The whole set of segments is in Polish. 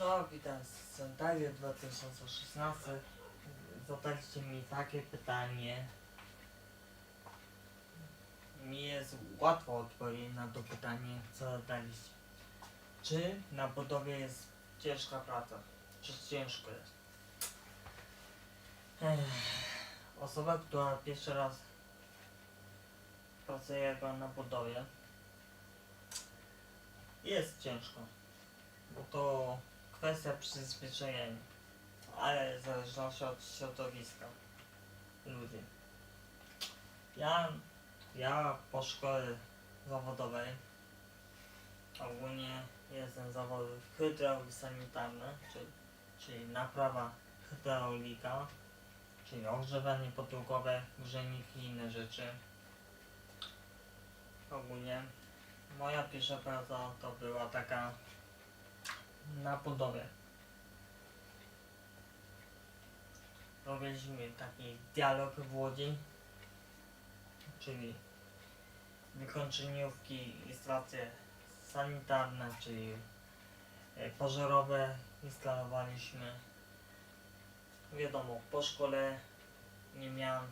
No, witam z Centarię 2016. Zadaliście mi takie pytanie. Mi jest łatwo odpowiedzieć na to pytanie, co zadaliście. Czy na budowie jest ciężka praca? Czy ciężko jest? Ech, osoba, która pierwszy raz pracuje na budowie, jest ciężko bo to kwestia przyzwyczajenia, ale w zależności od środowiska ludzi. Ja, ja po szkole zawodowej ogólnie jestem zawodów hydraulik sanitarny, czyli, czyli naprawa hydraulika, czyli ogrzewanie podłogowe, grzejniki i inne rzeczy. Ogólnie moja pierwsza praca to była taka na budowie. Robiliśmy taki dialog w Łodzi, czyli wykończeniówki, instalacje sanitarne, czyli e, pożarowe instalowaliśmy. Wiadomo, po szkole nie miałem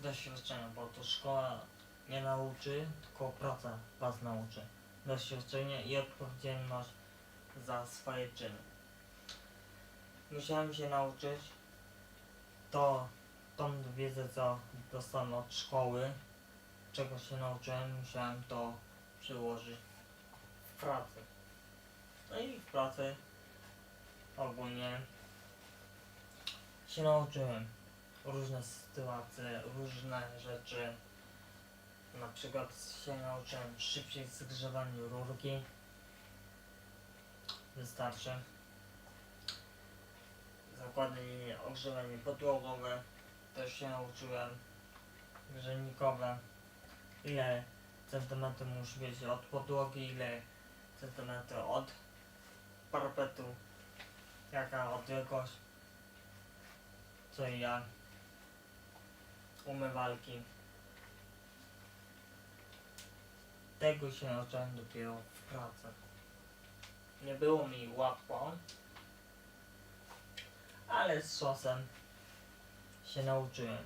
doświadczenia, bo to szkoła nie nauczy, tylko praca was nauczy. Doświadczenie i odpowiedzialność za swoje czyny. Musiałem się nauczyć to, tą wiedzę, co dostałem od szkoły, czego się nauczyłem, musiałem to przyłożyć w pracy. No i w pracy ogólnie się nauczyłem różne sytuacje, różne rzeczy. Na przykład się nauczyłem szybciej zgrzewania rurki, wystarczy. Zakładanie, ogrzewanie podłogowe też się nauczyłem. Grzejnikowe. Ile centymetrów musi być od podłogi, ile centymetrów od parapetu. Jaka odległość. Co i jak. Umywalki. Tego się nauczyłem dopiero w pracy. Nie było mi łatwo, ale z czasem się nauczyłem.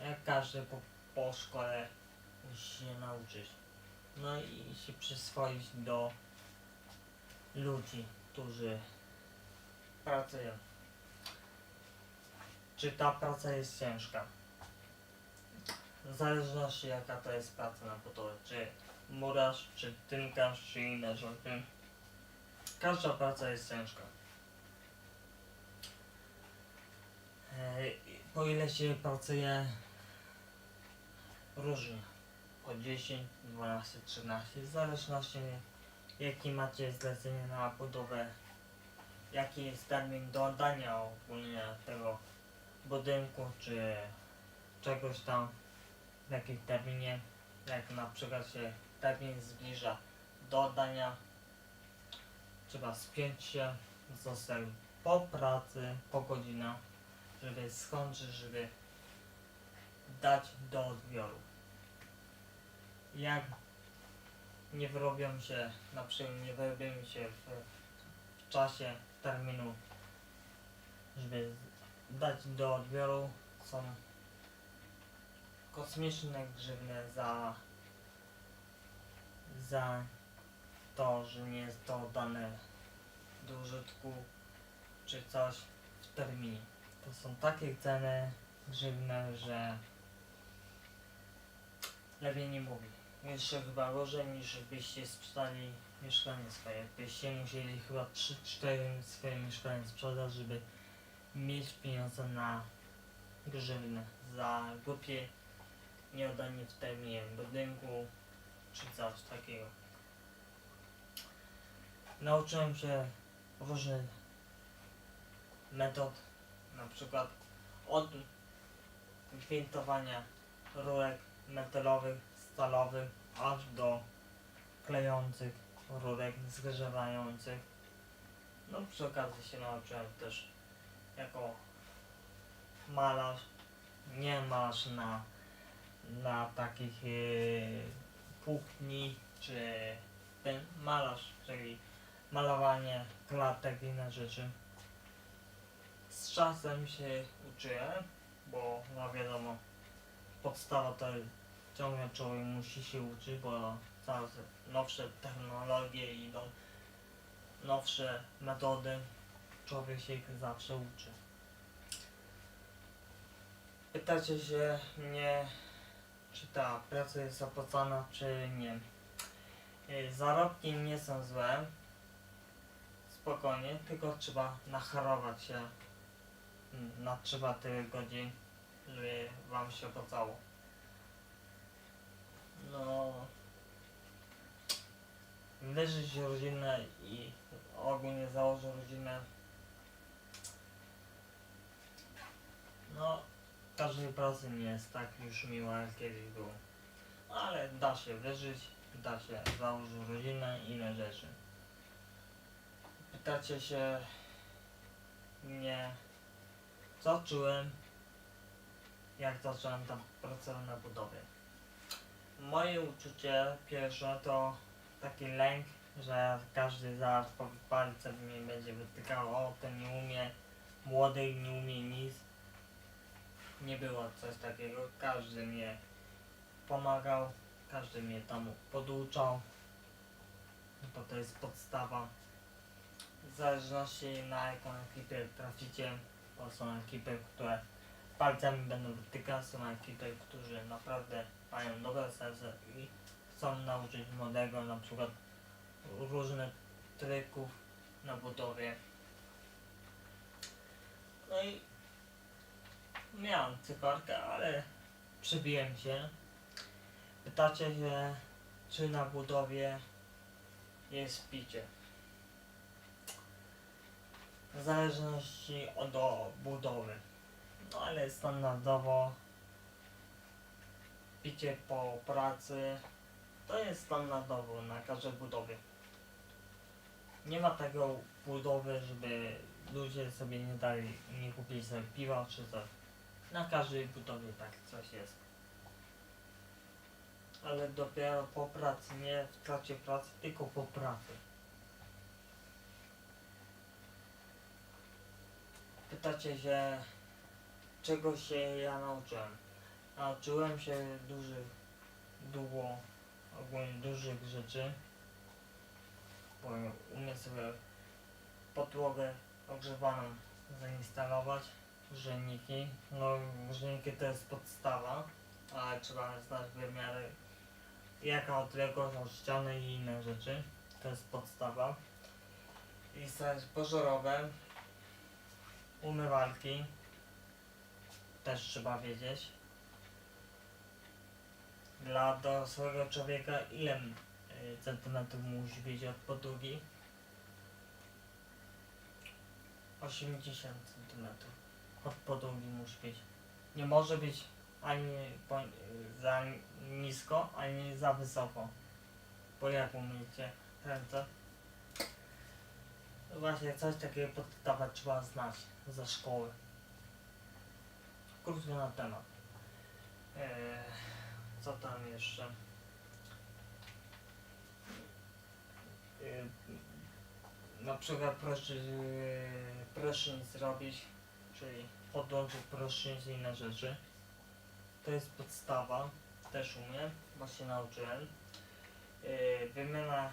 Jak każdy po, po szkole musi się nauczyć. No i się przyswoić do ludzi, którzy pracują. Czy ta praca jest ciężka? W zależności jaka to jest praca na budowie, czy murarz, czy tynkarz, czy inne rzeczy. Każda praca jest ciężka. E, Po ile się pracuje różnie. Po 10, 12, 13, w zależności jaki macie zlecenie na budowę, jaki jest termin do oddania ogólnie tego budynku, czy czegoś tam, w jakim terminie, jak na przykład się termin zbliża do oddania trzeba spiąć się z hostelu po pracy, po godzinach, żeby skończyć, żeby dać do odbioru. Jak nie wyrobią się, na przykład nie wyrobią się w, w czasie terminu, żeby dać do odbioru, są kosmiczne grzywny za za to, że nie jest to dane do użytku czy coś w terminie. To są takie ceny grzywne, że lepiej nie mówi. Jeszcze chyba gorzej niż byście sprzedali mieszkanie swoje. Byście musieli chyba 3-4 swoje mieszkanie sprzedać, żeby mieć pieniądze na grzywny za głupie nieoddanie w terminie budynku czy coś takiego. Nauczyłem się różnych metod, na przykład od gwintowania rurek metalowych, stalowych, aż do klejących rurek zgrzewających. No przy okazji się nauczyłem też jako malarz, nie malarz na, na takich yy, czy ten malarz, czyli malowanie klatek i inne rzeczy. Z czasem się uczyłem, bo no wiadomo, podstawa to ciągle człowiek musi się uczyć, bo coraz nowsze technologie idą, nowsze metody, człowiek się ich zawsze uczy. Pytacie się mnie, czy ta praca jest opłacana, czy nie. Y, Zarobki nie są złe, spokojnie, tylko trzeba nacharować się mm, na 3 godzin, żeby wam się opłacało. No, wyżyć rodzinę i ogólnie założyć rodzinę. No, każdej pracy nie jest tak już miła jak kiedyś było. Ale da się wyżyć, da się założyć rodzinę i inne rzeczy. Pytacie się mnie, co czułem, jak zacząłem tam pracować na budowie. Moje uczucie pierwsze to taki lęk, że każdy zaraz po palce mnie będzie wytykał, o ten nie umie, młody nie umie nic. Nie było coś takiego, każdy mnie pomagał, każdy mnie tam poduczał, bo to jest podstawa. W zależności na jaką ekipę traficie, bo są ekipy, które palcami będą wytykać, są ekipy, którzy naprawdę mają dobre serce i chcą nauczyć młodego na przykład różnych trików na budowie. No i miałem cykorkę, ale przebiłem się. Pytacie się, czy na budowie jest picie. W zależności od budowy. No ale standardowo picie po pracy to jest standardowo na każdej budowie. Nie ma tego budowy, żeby ludzie sobie nie dali, nie kupili sobie piwa czy coś. Na każdej budowie tak coś jest. Ale dopiero po pracy, nie w trakcie pracy, tylko po pracy. Pytacie się, czego się ja nauczyłem? Nauczyłem się dużych, długo, ogólnie dużych rzeczy. Bo umiem sobie podłogę ogrzewaną zainstalować, grzejniki. No grzejniki to jest podstawa, ale trzeba znać wymiary jaka odległość od ściany i inne rzeczy. To jest podstawa. I zaś pożarowe, umywalki też trzeba wiedzieć. Dla dorosłego człowieka ile y, centymetrów musi być od podłogi? 80 centymetrów od podłogi musi być. Nie może być ani za nisko, ani za wysoko. Bo jak umiecie ręce? Właśnie coś takiego podstawa trzeba znać ze szkoły. Krótko na temat. Eee, co tam jeszcze? Eee, na przykład proszę, prysznic zrobić, czyli podłączyć prysznic i inne rzeczy. To jest podstawa, też umiem, bo się nauczyłem. Yy, wymiana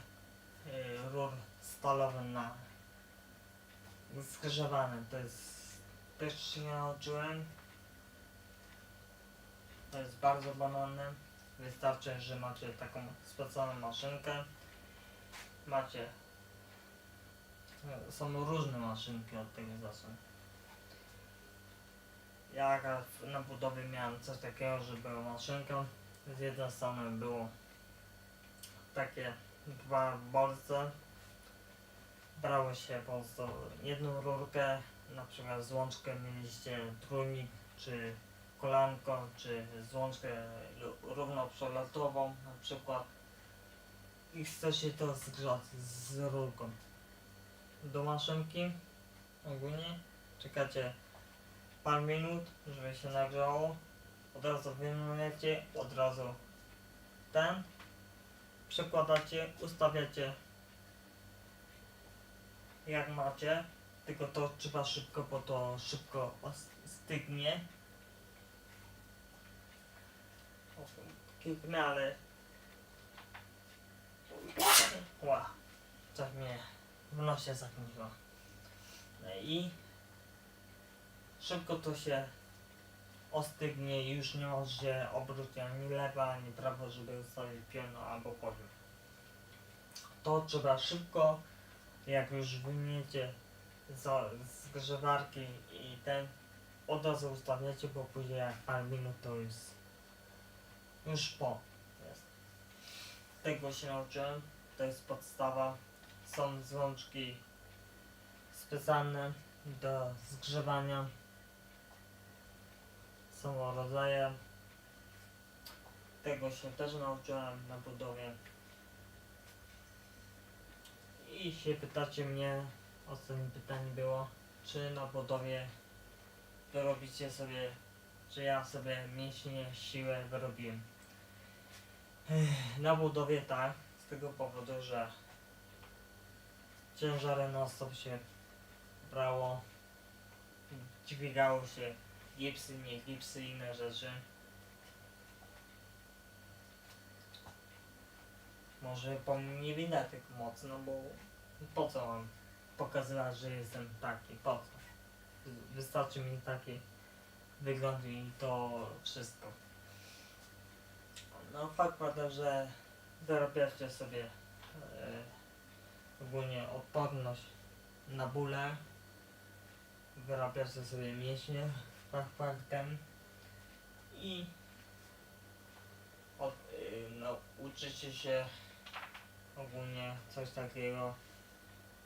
yy, rur stalowych na zgrzewane, to jest też się nauczyłem. To jest bardzo banalne. Wystarczy, że macie taką specjalną maszynkę. Macie. e, Są różne maszynki od tego zasłon. Ja na budowie miałem coś takiego, że była maszynka. Z jednej strony było takie dwa bolce. Brało się po prostu jedną rurkę, na przykład złączkę mieliście trójnik czy kolanko, czy złączkę równoprzelotową na przykład. I chce się to zgrzać z rurką. Do maszynki ogólnie. Czekacie parę minut, żeby się nagrzało. Od razu wyjmujecie, od razu ten. Przekładacie, ustawiacie jak macie, tylko to trzeba szybko, bo to szybko stygnie. Kliknę, ale... Ła, coś mnie w nosie zakniło. No I szybko to się ostygnie i już nie może obrócić ani lewa, ani prawo, żeby ustawić piono albo poziom. To trzeba szybko, jak już wymieniecie z, z grzewarki i ten, od razu ustawiacie, bo później jak parę minut to jest już po. Jest. Tego się nauczyłem, to jest podstawa. Są złączki specjalne do zgrzewania. Są rodzaje. Tego się też nauczyłem na budowie. I się pytacie mnie, ostatnie pytanie było, czy na budowie wyrobicie sobie, czy ja sobie mięśnie, siłę wyrobiłem. Na budowie tak, z tego powodu, że ciężary na stop się brało, dźwigało się gipsy, nie gipsy, inne rzeczy. Może mnie nie widać tak mocno, bo po co mam pokazywać, że jestem taki, po co? Wy- Wystarczy mi taki wygląd i to wszystko. No fakt prawda, że wyrabiacie sobie e, ogólnie odporność na bóle, wyrabiacie sobie mięśnie fakt faktem i od, y, no, uczycie się ogólnie coś takiego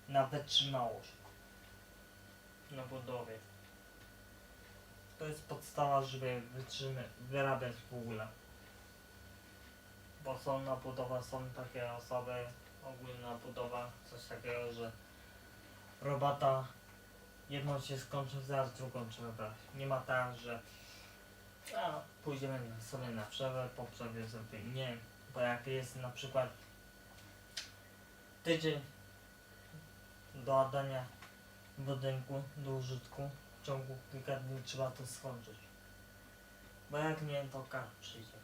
na wytrzymałość na budowie. To jest podstawa, żeby wytrzymy, wyrabiać w ogóle. Bo są na budowę, są takie osoby, ogólna budowa, coś takiego, że robota jedną się skończy, zaraz drugą trzeba brać. Nie ma tak, że a, pójdziemy sobie na przerwę, po przerwie sobie nie. Bo jak jest na przykład tydzień do oddania budynku do użytku, w ciągu kilka dni trzeba to skończyć. Bo jak nie, to kar przyjdzie.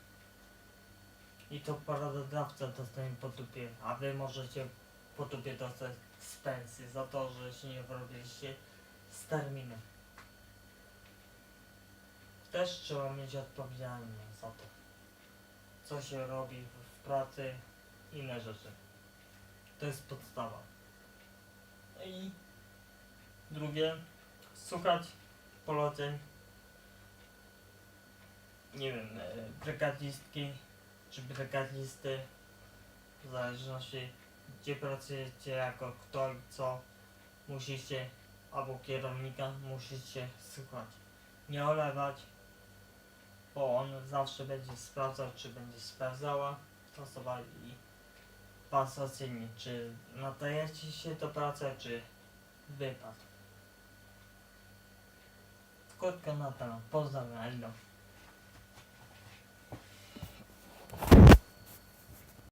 I to pracodawca dostanie po dupie, a wy możecie po dupie dostać z pensji za to, że się nie wyrobiliście z terminem. Też trzeba mieć odpowiedzialność za to, co się robi w- pracy, inne rzeczy. To jest podstawa. No I drugie, słuchać poleceń, nie wiem, e, brygadzistki czy brygadzisty, w zależności gdzie pracujecie, jako kto i co, musicie, albo kierownika, musicie słuchać. Nie olewać, bo on zawsze będzie sprawdzał, czy będzie sprawdzała ta osoba i was oceni, czy nadajecie się do pracy, czy wypad. Krótko na temat. Pozdrawiam.